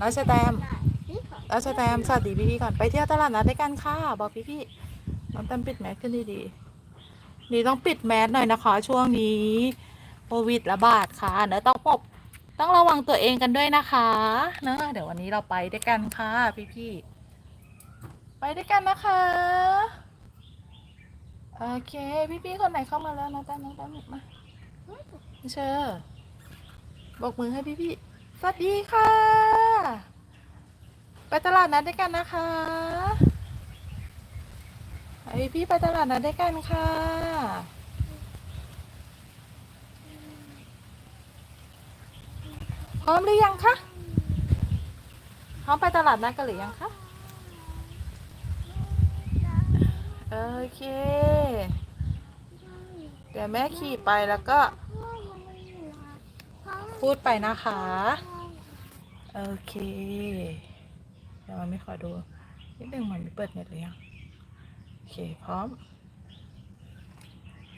น้องสแตมน้องสแตมสวัสดีพี่พี่ๆก่อนไปเที่ยวตลาดนัดด้วยกันค่ะบอกพี่พี่ๆน้องแตมปิดแมสขึ้นดีๆนี่ต้องปิดแมสหน่อยนะคะ ช่วงนี้โควิดระบาดค่ะเดี๋ยวต้องปบต้องระวังตัวเองกันด้วยนะคะเนอะเดี๋ยววันนี้เราไปด้วยกันค่ะพี่พี่ๆไปด้วยกันนะคะโอเค พี่พี่ๆคนไหนเข้ามาแล้วน้องแตมน้องแตมมาเชิญบอกมือให้พี่พี่ๆสวัสดีค่ะ ไปตลาดนัดด้วยกันนะคะไอพี่ไปตลาดนัดด้วยกันค่ะ พร้อมหรือยังคะพร้อมไปตลาดนัดกันหรือยังคะโอเค เดี๋ยวแม่ขี่ไปแล้วก็ พูดไปนะคะ โอเค ดี๋ยวมันไม่ขอดูนิดนึงมันไม่เปิดเน็ตหรือยังโอเคพร้อม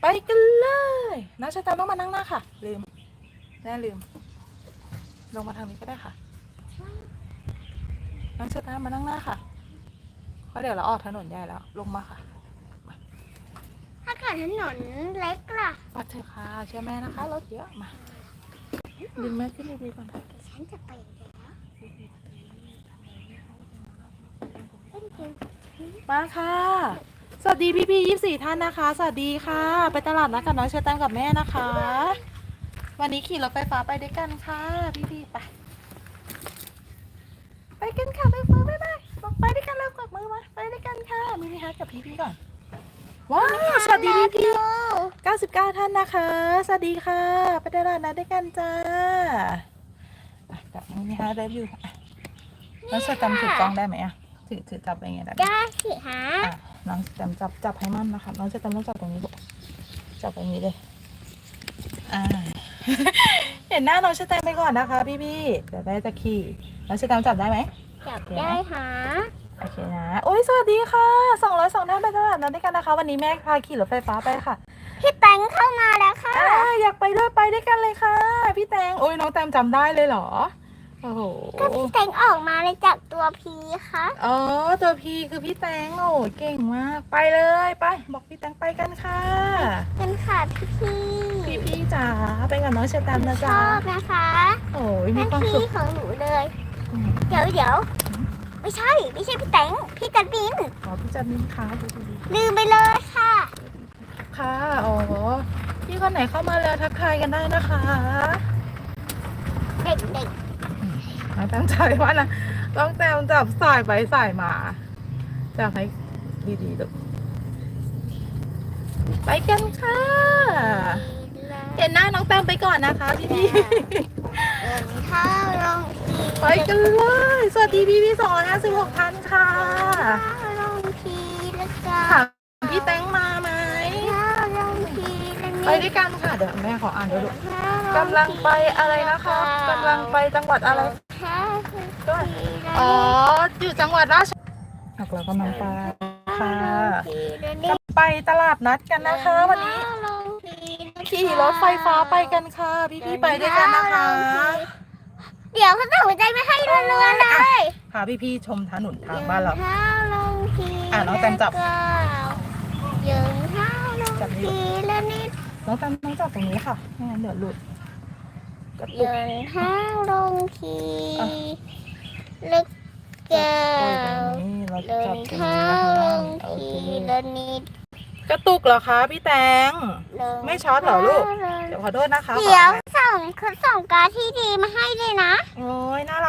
ไปกันเลยน้าชะตาต้องมานั่งหน้าค่ะ ลืมแน่ลืม ลงมาทางนี้ก็ได้ค่ะน้องชะตามานั่งหน้าค่ะเพราะเดี๋ยวเราออกถนนใหญ่แล้ว ลงมาค่ะถ้าเกิดถนนเล็กล่ะปัดเถอะค่ะเชื่อแม่นะคะรถเยอะมาดึงแม่ขึ้นดีๆก่อนค่ะฉันจะไปแล้วเล่นเก มาค่ะ สวัสดีพี่พี่ยี่สี่ท่านนะคะ สวัสดีค่ะ ไปตลาดนัดกับน้องเชอร์แตมกับแม่นะคะ วันนี้ขี่รถไฟฟ้าไปด้วยกันค่ะ พี่พี่ไป ไปกันค่ะไปฟ้าไปไปบอกไปด้วยกันแล้วกดมือมาไปด้วยกันค่ะมีพี่ฮัทกับพี่พี่ก่อน ว้าวสวัสดีพี่พี่99ท่านนะคะ สวัสดีค่ะ ไปตลาดนัดด้วยกันจ้าอะจับมือพี่ฮัทได้อยู่อะน้องเชอร์แตมถือกล้องได้ไหมอะ ถือถือจับไปไงได้ไหมได้สิฮะอะน้องสแตมป์จับจับให้มั่นนะคะน้องสแตมป์ต้องจับตรงนี้ลูกจับตรงนี้เลยอ่า เห็นหน้าน้องสแตมป์ไปก่อนนะคะ พี่พี่ๆเดี๋ยวแม่จะขี่น้องสแตมป์จับได้ไหมจับได้ฮะโอเคนะโอ้ยสวัสดีค่ะสองร้อยสองท่านไปตลาดนั้นด้วยกันนะคะ วันนี้แม่พาขี่รถไฟฟ้าไปค่ะพี่แตงเข้ามาแล้วค่ะอ่าอยากไปด้วยไปด้วยกันเลยค่ะ พี่แตงโอ้ยน้องแตมจำได้เลยเหรอ โอ้โหก็พี่แตงออกมาเลยจากตัวพีค่ะ อ๋อ ตัวพีคือพี่แตงโอ้เก่งมาก ไปเลยไป บอกพี่แตงไปกันค่ะเป็นค่ะพี่พี่พี่พี่จ๋าไปกับน้องเชอร์แตมนะชจ๊ะอบนะคะโอ้ยมีเป็นความสุพี่ข ของหนูเลย อืม เดี๋ยวเดี๋ยวไม่ใช่ไม่ใช่พี่แตงพี่จันบินขอพี่จันนินค้าดูดีลืมไปเลยค่ะๆค่ะอ๋อพี่คนไหนเข้ามาแล้วทักทายกันได้นะคะ เด็กเด็ก ไม่ตั้งใจว่านะต้องแตมจับสายไปสายมาจับให้ดีๆลูกไปกันค่ะ เห็นหน้าน้องแตมไปก่อนนะคะพี่พี่เดินเข้าลงทีๆไปกันเลย สวัสดีพี่พี่สองร้อยห้าสิบหกท่านค่ะเข้าลงทีแล้วก็ถามพี่แตงมาไหมเข้าลงทีแล้วไปด้วยกันค่ะเดี๋ยวแม่ขออ่านด้วยลูกกำลังไปอะไรนะคะกำลังไปจังหวัดอะไร เข้าลงด้วยทีแล้วอ๋อ อยู่จังหวัดราชหักเรากำลังไปค่ะทีแล้วนี่จะไปตลาดนัดกันนะคะ วันนี้เข้าลงทีแล้วขี่รถไฟฟ้าไปกันค่ะพี่ๆไปด้วยกันนะคะ เดี๋ยวเขาตั้งหัวใจไม่ให้รัวๆเลยพาพี่ๆชมถนนทางบ้านเราเข้าลงทีอะน้องแตมจับยืนเข้าลงจับอยู่ทีแล้วนี่น้องแตมน้องจับตรงนี้ค่ะไม่งั้นเดี๋ยวหลุด กระตุกยืนเข้าลงทีอะลึกเกิโอ้ยตรวงนี้เราเดิจับนตรงเข้านี้นะคะลงโอทีเคแล้วนี่กระตุกเหรอคะพี่แตงเดินไม่ช็อตเหรอลูกเข้าเดี๋ยวขอโทษนะคะ เดี๋ยวขออภัส่งคือส่งการดที่ดีมาให้เลยนะ โอ้ยน่ารัก